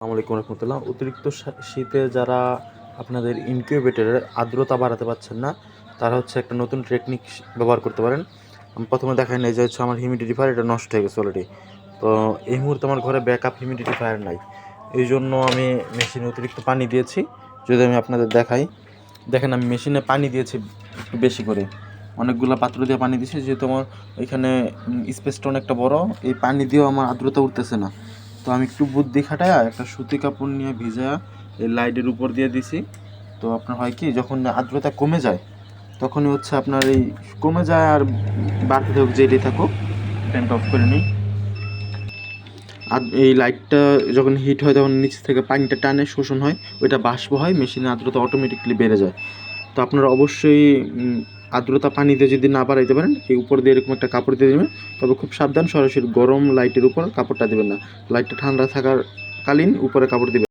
আসসালামু আলাইকুম রহমতুল্লাহ। অতিরিক্ত শীতে যারা আপনাদের ইনকিউবেটরের আর্দ্রতা বাড়াতে পারছেন না, তারা হচ্ছে একটা নতুন টেকনিক ব্যবহার করতে পারেন। আমি প্রথমে দেখাই নাই যে হচ্ছে আমার হিউমিডিফায়ার এটা নষ্ট হয়ে গেছে অলরেডি তো এই মুহূর্তে আমার ঘরে ব্যাকআপ হিউমিডিফায়ার নাই। এই জন্য আমি মেশিনে অতিরিক্ত পানি দিয়েছি। যদি আমি আপনাদের দেখাই, দেখেন আমি মেশিনে পানি দিয়েছি একটু বেশি করে। অনেকগুলো পাত্র দিয়ে পানি দিয়েছি, যেহেতু আমার এখানে স্পেসটা অনেকটা বড়, এই পানি দিয়েও আমার আর্দ্রতা উঠতেছে না। তো আমি একটু বুদ্ধি খাটায় একটা সুতি কাপড় নিয়ে ভিজা এই লাইটের উপর দিয়ে দিছি। তো আপনার হয় কি, যখন আর্দ্রতা কমে যায়, তখনই হচ্ছে আপনার এই কমে যায় আর বাড়তে থাকুক যেটাই থাকুক ফ্যানটা অফ করে নিই। আর এই লাইটটা যখন হিট হয়, তখন নিচ থেকে পানিটা টানে, শোষণ হয়, ওইটা বাষ্প হয়, মেশিনের আর্দ্রতা অটোমেটিকলি বেড়ে যায়। তো আপনারা অবশ্যই আর্দ্রতা পানিতে যদি না বাড়াইতে পারেন, এই উপর দিয়ে এরকম একটা কাপড় দিয়ে দেবেন। তবে খুব সাবধান, সরাসরি গরম লাইটের উপর কাপড়টা দেবেন না। লাইটটা ঠান্ডা থাকার কালীন উপরে কাপড় দিবেন।